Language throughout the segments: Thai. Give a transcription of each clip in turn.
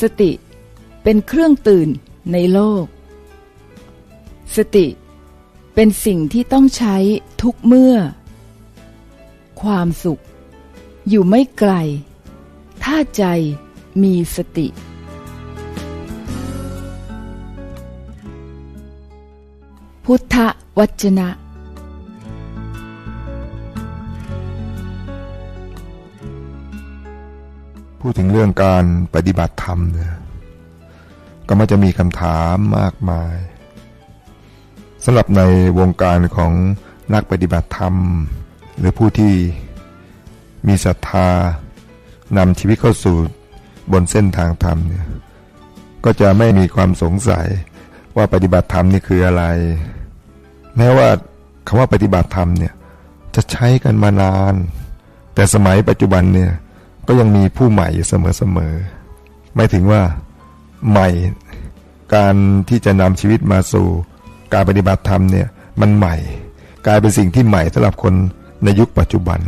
สติเป็นเครื่องตื่นในโลก สติเป็นสิ่งที่ต้องใช้ทุกเมื่อ ความสุข อยู่ไม่ไกล ถ้าใจมีสติ พุทธวจนะ พูดถึงเรื่องการปฏิบัติธรรมเนี่ยก็มักจะมีคำถามมากมายสำหรับในวงการของนักปฏิบัติธรรม หรือผู้ที่มีศรัทธานำชีวิตเข้าสู่บนเส้นทางธรรมเนี่ยก็จะไม่มีความสงสัยว่าปฏิบัติธรรมนี่คืออะไร แม้ว่าคำว่าปฏิบัติธรรมเนี่ยจะใช้กันมานาน แต่สมัยปัจจุบันเนี่ย ก็ยังมีผู้ใหม่อยู่เสมอๆไม่ถึงว่าใหม่ การที่จะนำชีวิตมาสู่ การปฏิบัติธรรมเนี่ยมันใหม่ กลายเป็นสิ่งที่ใหม่สำหรับคนในยุคปัจจุบัน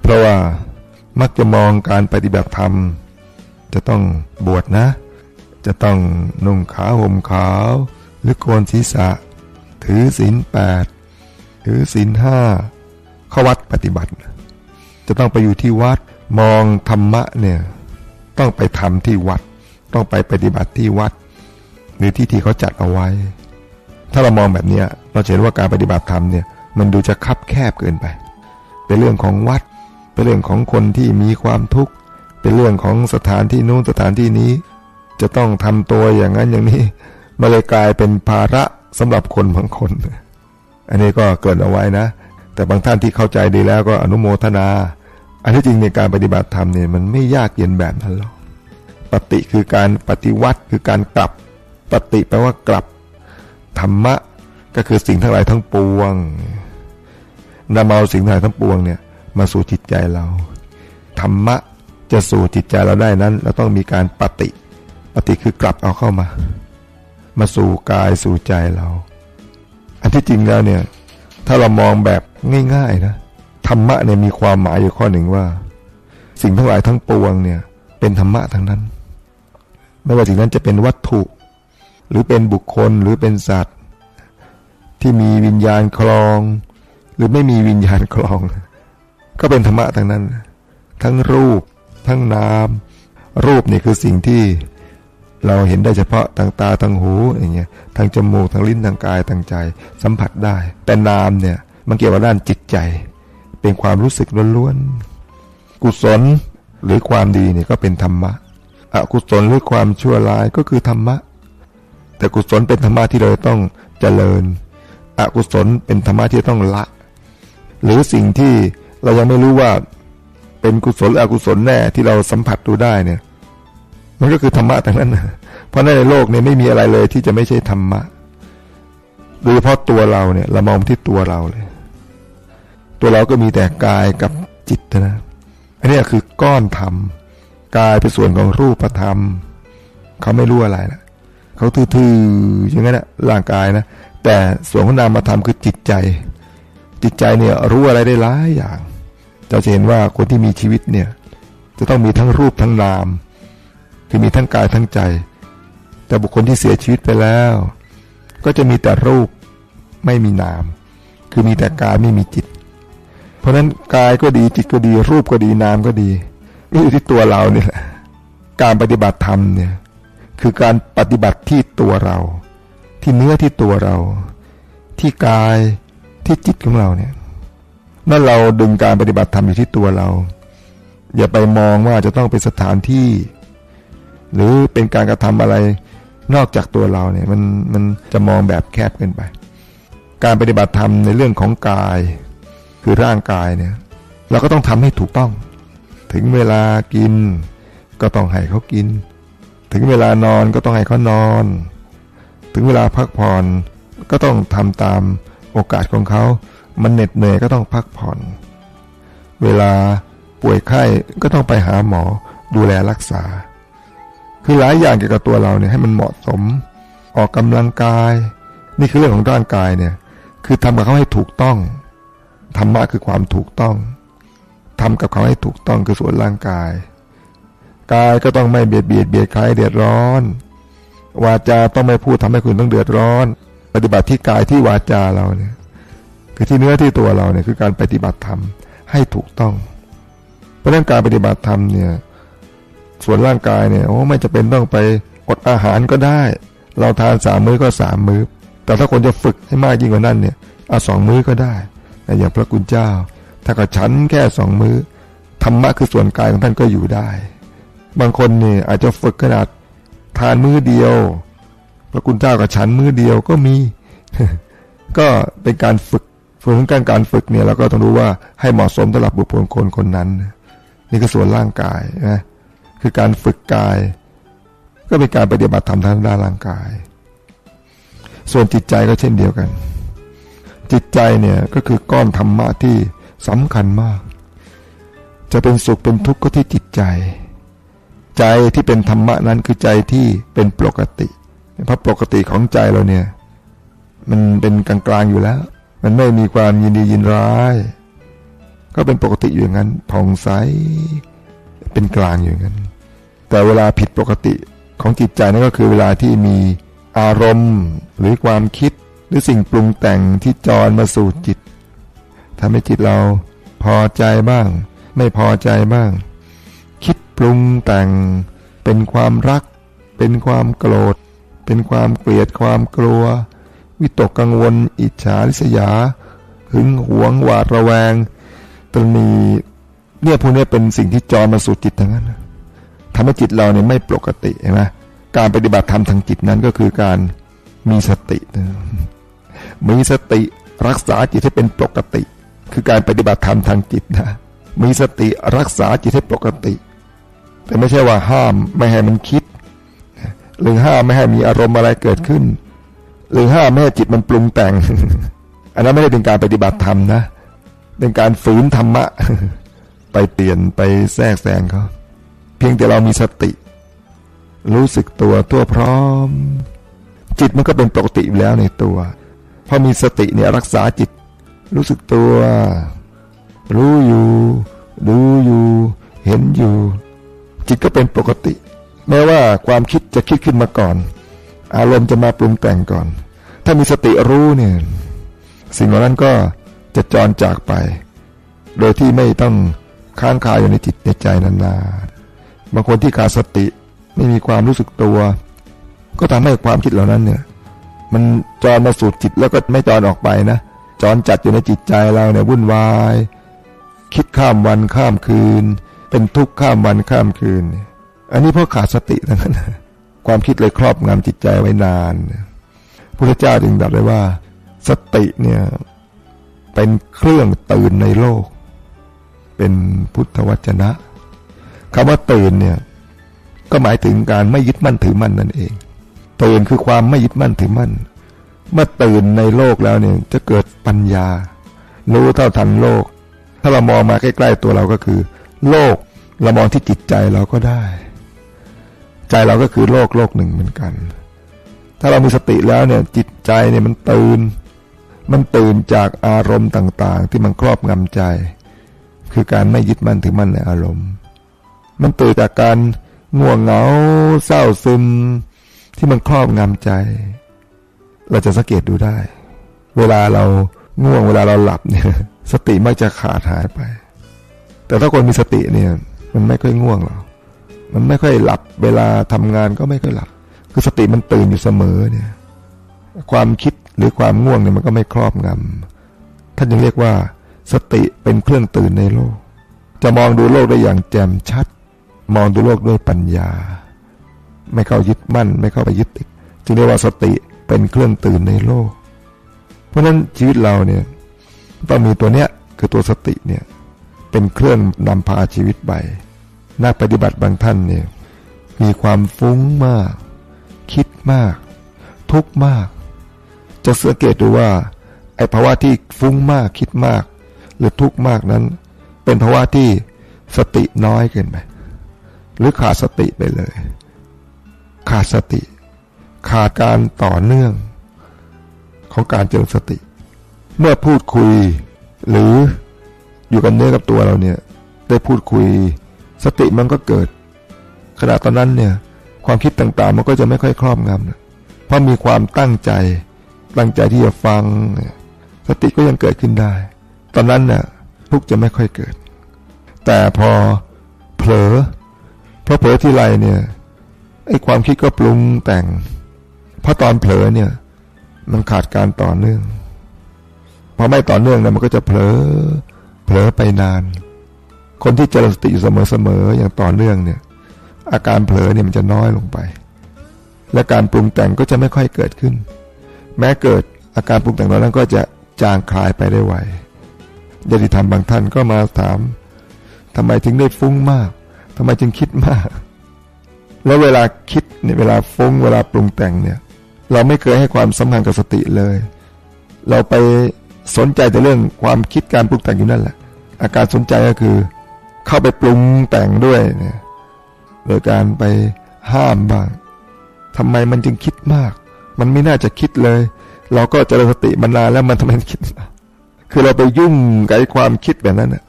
เพราะว่ามักจะมองการปฏิบัติธรรม จะต้องบวชนะ จะต้องนุ่งขาวห่มขาว หรือโกนศีรษะ ถือศีลแปดถือศีลห้าเข้าวัดปฏิบัติ จะต้องไปอยู่ที่วัด มองธรรมะเนี่ยต้องไปทำที่วัด ต้องไปปฏิบัติที่วัด หรือที่ที่เขาจัดเอาไว้ ถ้าเรามองแบบนี้เราเห็นว่าการปฏิบัติธรรมเนี่ยมันดูจะคับแคบเกินไป เป็นเรื่องของวัด เป็นเรื่องของคนที่มีความทุกข์ เป็นเรื่องของสถานที่นู้นสถานที่นี้ จะต้องทำตัวอย่างนั้นอย่างนี้มาเลยกลายเป็นภาระสำหรับคนบางคน อันนี้ก็เกิดเอาไว้นะ แต่บางท่านที่เข้าใจดีแล้วก็อนุโมทนา อันที่จริงในการปฏิบัติธรรมเนี่ยมันไม่ยากเย็นแบบนั้นหรอกปฏิคือการปฏิวัติคือการกลับปฏิแปลว่ากลับธรรมะก็คือสิ่งทั้งหลายทั้งปวงนำเอาสิ่งทั้งหลายทั้งปวงเนี่ยมาสู่จิตใจเรา ธรรมะจะสู่จิตใจเราได้นั้น เราต้องมีการปฏิปฏิคือกลับเอาเข้ามา มาสู่กายสู่ใจเรา อันที่จริงแล้วเนี่ย ถ้าเรามองแบบง่าย ๆนะ ธรรมะเนี่ยมีความหมายอยู่ข้อหนึ่งว่า สิ่งทั้งหลายทั้งปวงเนี่ย เป็นธรรมะทั้งนั้น ไม่ว่าสิ่งนั้นจะเป็นวัตถุ หรือเป็นบุคคลหรือเป็นสัตว์ ที่มีวิญญาณคลอง หรือไม่มีวิญญาณคลอง ก็เป็นธรรมะทั้งนั้น ทั้งรูป ทั้งนาม รูปนี่คือสิ่งที่เราเห็นได้เฉพาะทางตาทางหูอย่างเงี้ยทางจมูกทางลิ้นทางกายทางใจ สัมผัสได้ แต่นามเนี่ยมันเกี่ยวกับด้านจิตใจ เป็นความรู้สึกล้วนๆกุศลหรือความดีเนี่ยก็เป็นธรรมะอกุศลหรือความชั่วร้ายก็คือธรรมะ แต่กุศลเป็นธรรมะที่เราต้องเจริญ อกุศลเป็นธรรมะที่ต้องละ หรือสิ่งที่เรายังไม่รู้ว่าเป็นกุศลออกุศลแน่ที่เราสัมผัสดูได้เนี่ย มันก็คือธรรมะทั้งนั้นเพราะในโลกเนี่ยไม่มีอะไรเลยที่จะไม่ใช่ธรรมะโดยเฉพาะตัวเราเนี่ยเรามองที่ตัวเราเลย ตัวเราก็มีแต่กายกับจิตนะ อันนี้คือก้อนธรรม กายเป็นส่วนของรูปธรรม เขาไม่รู้อะไรนะเขาทื่อๆอย่างนั้นนะร่างกายนะ แต่ส่วนของนามธรรมคือจิตใจ จิตใจเนี่ยรู้อะไรได้หลายอย่าง เราจะเห็นว่าคนที่มีชีวิตเนี่ย จะต้องมีทั้งรูปทั้งนาม คือมีทั้งกายทั้งใจ แต่บุคคลที่เสียชีวิตไปแล้ว ก็จะมีแต่รูปไม่มีนาม คือมีแต่กายไม่มีจิต ราะฉะนั้นกายก็ดีจิตก็ดี รูปก็ดีนามก็ดีนี่อยู่ที่ตัวเราเนี่แหละการปฏิบัติธรรมเนี่ย คือการปฏิบัติที่ตัวเรา ที่เนื้อที่ตัวเรา ที่กายที่จิตของเราเนี่ยนั่นเราดึงการปฏิบัติธรรมอยู่ที่ตัวเรา อย่าไปมองว่าจะต้องเป็นสถานที่ หรือเป็นการกระทำอะไรนอกจากตัวเราเนี่ย มันมันจะมองแบบแคบเกินไป การปฏิบัติธรรมในเรื่องของกาย คือร่างกายเนี่ย เราก็ต้องทำให้ถูกต้อง ถึงเวลากิน ก็ต้องให้เขากิน ถึงเวลานอนก็ต้องให้เขานอน ถึงเวลาพักผ่อนก็ต้องทำตามโอกาสของเขา มันเหน็ดเหนื่อยก็ต้องพักผ่อน เวลาป่วยไข้ก็ต้องไปหาหมอดูแลรักษา คือหลายอย่างเกี่ยวกับตัวเราเนี่ยให้มันเหมาะสม ออกกำลังกาย นี่คือเรื่องของร่างกายเนี่ย คือทำกับเขาให้ถูกต้อง ธรรมะคือความถูกต้องทำกับเขาให้ถูกต้องคือส่วนร่างกาย กายก็ต้องไม่เบียดเบียดเบียดใครเดือดร้อน วาจาต้องไม่พูดทำให้คุณต้องเดือดร้อน ปฏิบัติที่กายที่วาจาเราเนี่ย คือที่เนื้อที่ตัวเราเนี่ยคือการปฏิบัติธรรมให้ถูกต้อง เพราะนั้นการปฏิบัติธรรมเนี่ย ส่วนร่างกายเนี่ยโอ้ไม่จะเป็นต้องไปอดอาหารก็ได้ เราทานสามมื้อก็สามมื้อ แต่ถ้าคนจะฝึกให้มากยิ่งกว่านั้นเนี่ยเอาสองมื้อก็ได้ อย่างพระคุณเจ้า ถ้าก็ฉันแค่สองมื้อธรรมะคือส่วนกายของท่านก็อยู่ได้ บางคนเนี่ยอาจจะฝึกขนาดทานมื้อเดียว พระคุณเจ้ากับฉันมื้อเดียวก็มี ก็เป็นการฝึกส่วนของการการฝึกเนี่ยเราก็ต้องรู้ว่าให้เหมาะสมสำหรับบุคคลคนคนนั้น นี่คือส่วนร่างกายนะคือการฝึกกาย ก็เป็นการปฏิบัติธรรมทางด้านร่างกาย ส่วนจิตใจก็เช่นเดียวกัน จิตใจเนี่ยก็คือก้อนธรรมะที่สำคัญมาก จะเป็นสุขเป็นทุกข์ก็ที่จิตใจ ใจที่เป็นธรรมะนั้นคือใจที่เป็นปกติ เพราะปกติของใจเราเนี่ย มันเป็นกลางๆอยู่แล้ว มันไม่มีความยินดียินร้าย ก็เป็นปกติอยู่อย่างนั้นผ่องใสเป็นกลางอยู่อย่างนั้น แต่เวลาผิดปกติของจิตใจนั่นก็คือเวลาที่มีอารมณ์หรือความคิด หรือสิ่งปรุงแต่งที่จรมาสู่จิตทำให้จิตเราพอใจบ้าง ไม่พอใจบ้าง คิดปรุงแต่ง เป็นความรัก เป็นความโกรธ เป็นความเกลียดความกลัว วิตกกังวล อิจฉาริษยา หึงหวงหวาดระแวงตรณีเนี่ยพวกนี้เป็นสิ่งที่จรมาสู่จิตทั้งนั้นทำให้จิตเราเนี่ยไม่ปกติใช่ไหมการปฏิบัติธรรมทางจิตนั้นก็คือการมีสติ มีสติรักษาจิตให้เป็นปกติ คือการปฏิบัติธรรมทางจิตนะมีสติรักษาจิตให้ปกติ แต่ไม่ใช่ว่าห้ามไม่ให้มันคิด หรือห้ามไม่ให้มีอารมณ์อะไรเกิดขึ้น หรือห้ามไม่ให้จิตมันปรุงแต่ง อันนั้นไม่ได้เป็นการปฏิบัติธรรมนะ เป็นการฝืนธรรมะ ไปเปลี่ยนไปแทรกแซงเขาเพียงแต่เรามีสติ รู้สึกตัวตัวพร้อม จิตมันก็เป็นปกติอยู่แล้วในตัว พอมีสติเนี่ยรักษาจิต รู้สึกตัว รู้อยู่ ดูอยู่ เห็นอยู่ จิตก็เป็นปกติ แม้ว่าความคิดจะคิดขึ้นมาก่อน อารมณ์จะมาปรุงแต่งก่อน ถ้ามีสติรู้เนี่ยสิ่งเหล่านั้นก็จะจรจากไป โดยที่ไม่ต้องค้างคาอยู่ในจิตในใจนานๆบางคนที่ขาดสติไม่มีความรู้สึกตัว ก็ทำให้ความคิดเหล่านั้นเนี่ย มันจรมาสู่จิตแล้วก็ไม่จรออกไปนะจรจัดอยู่ในจิตใจเราเนี่ยวุ่นวาย คิดข้ามวันข้ามคืน เป็นทุกข์ข้ามวันข้ามคืน อันนี้เพราะขาดสติทั้งนั้นความคิดเลยครอบงำจิตใจไว้นานพระเจ้าจึงตรัสไว้ว่า สติเนี่ยเป็นเครื่องตื่นในโลก เป็นพุทธวจนะคำว่าตื่นเนี่ยก็หมายถึงการไม่ยึดมั่นถือมั่นนั่นเอง ตื่นคือความไม่ยึดมั่นถือมั่น เมื่อตื่นในโลกแล้วเนี่ยจะเกิดปัญญา รู้เท่าทันโลก ถ้าเรามองมาใกล้ๆตัวเราก็คือ โลกเรามองที่จิตใจเราก็ได้ ใจเราก็คือโลกโลกหนึ่งเหมือนกัน ถ้าเรามีสติแล้วเนี่ยจิตใจเนี่ยมันตื่น มันตื่นจากอารมณ์ต่างๆ ที่มันครอบงำใจ คือการไม่ยึดมั่นถือมั่นในอารมณ์ มันตื่นจากการง่วงเหงาเศร้าซึม ที่มันครอบงำใจ เราจะสังเกตดูได้ เวลาเราง่วงเวลาเราหลับเนี่ย สติมักจะขาดหายไป แต่ถ้าคนมีสติเนี่ย มันไม่ค่อยง่วงหรอกมันไม่ค่อยหลับ เวลาทำงานก็ไม่ค่อยหลับ คือสติมันตื่นอยู่เสมอเนี่ย ความคิดหรือความง่วงเนี่ยมันก็ไม่ครอบงำท่านยังเรียกว่า สติเป็นเครื่องตื่นในโลก จะมองดูโลกได้อย่างแจ่มชัด มองดูโลกด้วยปัญญา ไม่เข้ายึดมั่น ไม่เข้าไปยึดติดจึงเรียกว่าสติเป็นเครื่องตื่นในโลก เพราะฉะนั้นชีวิตเราเนี่ยต้องมีตัวเนี้ยคือตัวสติเนี่ยเป็นเครื่องนำพาชีวิตไปนักปฏิบัติบางท่านเนี่ยมีความฟุ้งมาก คิดมาก ทุกมาก จะสังเกตดูว่าไอ้ภาวะที่ฟุ้งมากคิดมาก หรือทุกมากนั้น เป็นภาวะที่สติน้อยเกินไปหรือขาดสติไปเลย ขาดสติ ขาดการต่อเนื่อง ของการเจริญสติ เมื่อพูดคุย หรืออยู่กันเนื้อกับตัวเราเนี่ย ได้พูดคุย สติมันก็เกิดขณะตอนนั้นเนี่ย ความคิดต่างๆ มันก็จะไม่ค่อยครอบงำเพราะมีความตั้งใจ ตั้งใจที่จะฟัง สติก็ยังเกิดขึ้นได้ ตอนนั้นเนี่ยทุกจะไม่ค่อยเกิด แต่พอเผลอพอเผลอที่ไรเนี่ย ไอ้ความคิดก็ปรุงแต่ง เพราะตอนเผลอเนี่ย มันขาดการต่อเนื่องพอไม่ต่อเนื่องนะมันก็จะเผลอเผลอไปนาน คนที่เจริญสติอยู่เสมอๆอย่างต่อเนื่องเนี่ย อาการเผลอเนี่ยมันจะน้อยลงไป และการปรุงแต่งก็จะไม่ค่อยเกิดขึ้น แม้เกิดอาการปรุงแต่งนั้นก็จะจางคลายไปได้ไวญาติธรรมบางท่านก็มาถามทำไมถึงได้ฟุ้งมากทำไมจึงคิดมาก แล้วเวลาคิดเนี่ยเวลาฟุ้งเวลาปรุงแต่งเนี่ย เราไม่เคยให้ความสำคัญกับสติเลย เราไปสนใจแต่เรื่องความคิดการปรุงแต่งอยู่นั่นแหละ อาการสนใจก็คือ เข้าไปปรุงแต่งด้วยเนี่ยโดยการไปห้ามบ้างทำไมมันจึงคิดมาก มันไม่น่าจะคิดเลย เราก็เจริญสติมานานแล้วมันทำไมคิด คือเราไปยุ่งกับความคิดแบบนั้นน่ะ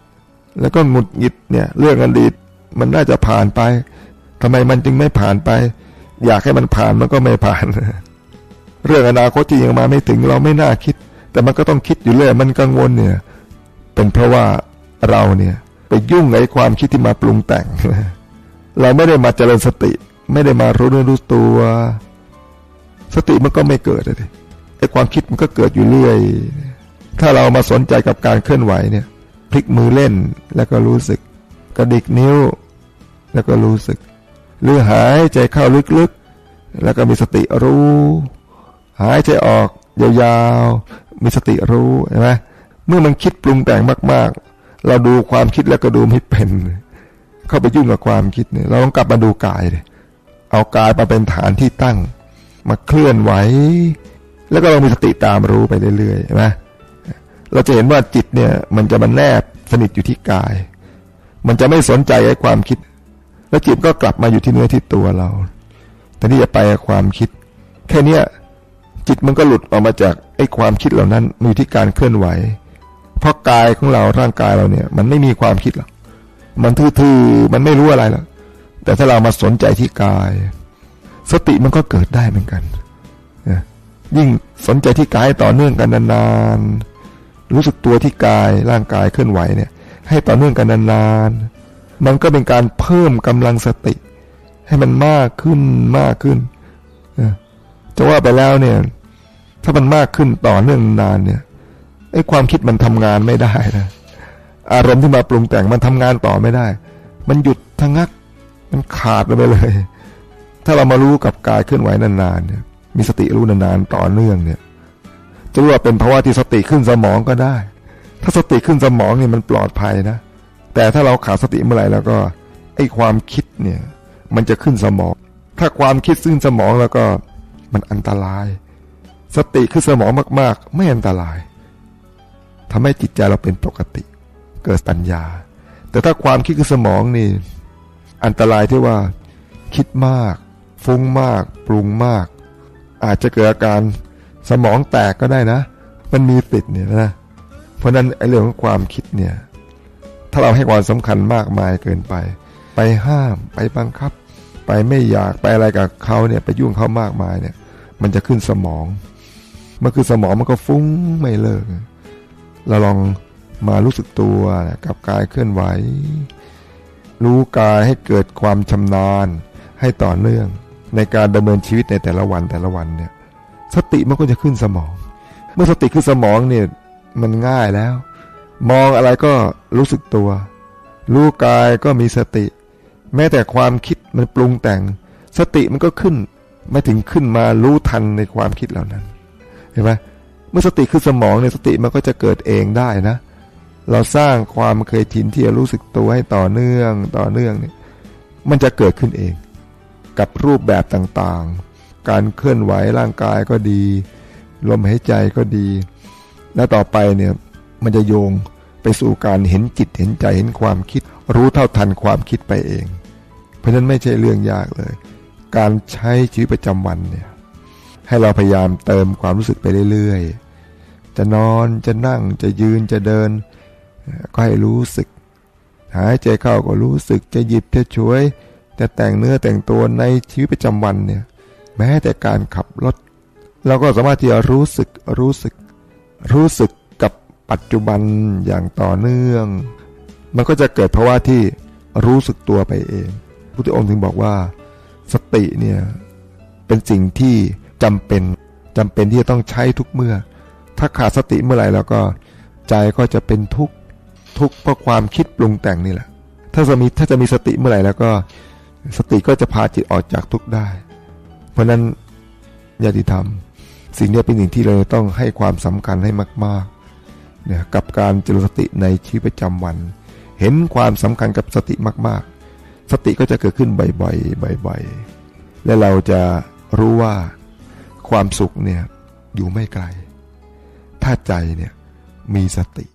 แล้วก็หงุดหงิดเนี่ย เรื่องอดีตมันน่าจะผ่านไป ทำไมมันจึงไม่ผ่านไป อยากให้มันผ่านมันก็ไม่ผ่าน เรื่องอนาคตที่ยังมาไม่ถึงเราไม่น่าคิด แต่มันก็ต้องคิดอยู่เรื่อยมันกังวลเนี่ย เป็นเพราะว่าเราเนี่ยไปยุ่งไอ้ความคิดที่มาปรุงแต่ง เราไม่ได้มาเจริญสติ ไม่ได้มารู้เนื้อรู้ตัว สติมันก็ไม่เกิดเลยไอ้ความคิดมันก็เกิดอยู่เรื่อย ถ้าเรามาสนใจกับการเคลื่อนไหวเนี่ย พลิกมือเล่นแล้วก็รู้สึก กระดิกนิ้ว แล้วก็รู้สึก หรือหายใจเข้าลึกๆ แล้วก็มีสติรู้ หายใจออกยาวๆ มีสติรู้เห็นไหมเมื่อมันคิดปรุงแต่งมากๆ เราดูความคิดแล้วก็ดูไม่เป็น เข้าไปยุ่งกับความคิดเนี่ยเราต้องกลับมาดูกายเลยเอากายมาเป็นฐานที่ตั้ง มาเคลื่อนไหว แล้วก็เรามีสติตามรู้ไปเรื่อยๆใช่ไหมเราจะเห็นว่าจิตเนี่ยมันจะมันแนบสนิทอยู่ที่กาย มันจะไม่สนใจไอ้ความคิด แล้วจิตก็กลับมาอยู่ที่เนื้อที่ตัวเราแต่นี่จะไปความคิด แค่เนี้ยจิตมันก็หลุดออกมาจากไอ้ความคิดเหล่านั้นมีที่การเคลื่อนไหว เพราะกายของเราร่างกายเราเนี่ย มันไม่มีความคิดหรอกมันทื่อๆมันไม่รู้อะไรหรอกแต่ถ้าเรามาสนใจที่กาย สติมันก็เกิดได้เหมือนกันยิ่งสนใจที่กายต่อเนื่องกันนานๆรู้สึกตัวที่กายร่างกายเคลื่อนไหวเนี่ย ให้ต่อเนื่องกันนานๆ มันก็เป็นการเพิ่มกำลังสติ ให้มันมากขึ้นมากขึ้นจะว่าไปแล้วเนี่ย ถ้ามันมากขึ้นต่อเนื่องนานเนี่ยไอ้ความคิดมันทำงานไม่ได้นะอารมณ์ที่มาปรุงแต่งมันทำงานต่อไม่ได้ มันหยุดทงัก มันขาดไปเลย ถ้าเรามารู้กับกายเคลื่อนไหวนานๆเนี่ย มีสติรู้นานๆต่อเนื่องเนี่ย จะรู้ว่าเป็นภาวะที่สติขึ้นสมองก็ได้ ถ้าสติขึ้นสมองเนี่ยมันปลอดภัยนะ แต่ถ้าเราขาดสติเมื่อไหร่แล้วก็ไอ้ความคิดเนี่ยมันจะขึ้นสมอง ถ้าความคิดซึ่งสมองแล้วก็มันอันตราย สติขึ้นสมองมากๆ ไม่อันตรายทำให้จิตใจเราเป็นปกติ เกิดปัญญา แต่ถ้าความคิดขึ้นสมองนี่อันตรายที่ว่าคิดมาก ฟุ้งมาก ปรุงมาก อาจจะเกิดอาการสมองแตกก็ได้นะ มันมีติดเนี่ยนะ เพราะนั้นไอ้เรื่องของความคิดเนี่ย ถ้าเราให้ความสำคัญมากมายเกินไป ไปห้ามไปบังคับ ไปไม่อยากไปอะไรกับเขาเนี่ยไปยุ่งเขามากมายเนี่ย มันจะขึ้นสมองเมื่อคือสมองมันก็ฟุ้งไม่เลิก เราลองมารู้สึกตัวกับกายเคลื่อนไหว รู้กายให้เกิดความชำนาญให้ต่อเนื่อง ในการดำเนินชีวิตในแต่ละวันแต่ละวันเนี่ย สติมันก็จะขึ้นสมอง เมื่อสติขึ้นสมองเนี่ยมันง่ายแล้ว มองอะไรก็รู้สึกตัว รู้กายก็มีสติ แม้แต่ความคิดมันปรุงแต่ง สติมันก็ขึ้น ไม่ถึงขึ้นมารู้ทันในความคิดเหล่านั้น เห็นไหมเมื่อสติขึ้นสมองเนี่ยสติมันก็จะเกิดเองได้นะ เราสร้างความเคยชินที่จะรู้สึกตัวให้ต่อเนื่องต่อเนื่องเนี่ย มันจะเกิดขึ้นเอง กับรูปแบบต่างๆ การเคลื่อนไหวร่างกายก็ดี ลมหายใจก็ดี แล้วต่อไปเนี่ย มันจะโยงไปสู่การเห็นจิตเห็นใจเห็นความคิด รู้เท่าทันความคิดไปเอง เพราะฉะนั้นไม่ใช่เรื่องยากเลย การใช้ชีวิตประจำวันเนี่ยให้เราพยายามเติมความรู้สึกไปเรื่อยๆ จะนอนจะนั่งจะยืนจะเดิน ก็ให้รู้สึก หายใจเข้าก็รู้สึกจะหยิบจะช่วย จะแต่งเนื้อแต่งตัวในชีวิตประจำวันเนี่ยแม้แต่การขับรถ เราก็สามารถที่จะรู้สึกรู้สึก รู้สึก ปัจจุบันอย่างต่อเนื่อง มันก็จะเกิดภาวะที่รู้สึกตัวไปเองพุทธองค์ถึงบอกว่า สติเนี่ยเป็นสิ่งที่จำเป็นจำเป็นที่จะต้องใช้ทุกเมื่อ ถ้าขาดสติเมื่อไหร่แล้วก็ใจก็จะเป็นทุกข์ทุกข์เพราะความคิดปรุงแต่งนี่แหละ ถ้าจะมีถ้าจะมีสติเมื่อไหร่แล้วก็สติก็จะพาจิตออกจากทุกข์ได้ เพราะนั้นญาติธรรม สิ่งนี้เป็นสิ่งที่เราต้องให้ความสำคัญให้มาก ๆ นีกับการเจริญสติในชีวิตประจำวัน เห็นความสำคัญกับสติมาก ๆ สติก็จะเกิดขึ้นบ่อยๆบ่อยๆ และเราจะรู้ว่าความสุขเนี่ยอยู่ไม่ไกล ถ้าใจเนี่ยมีสติ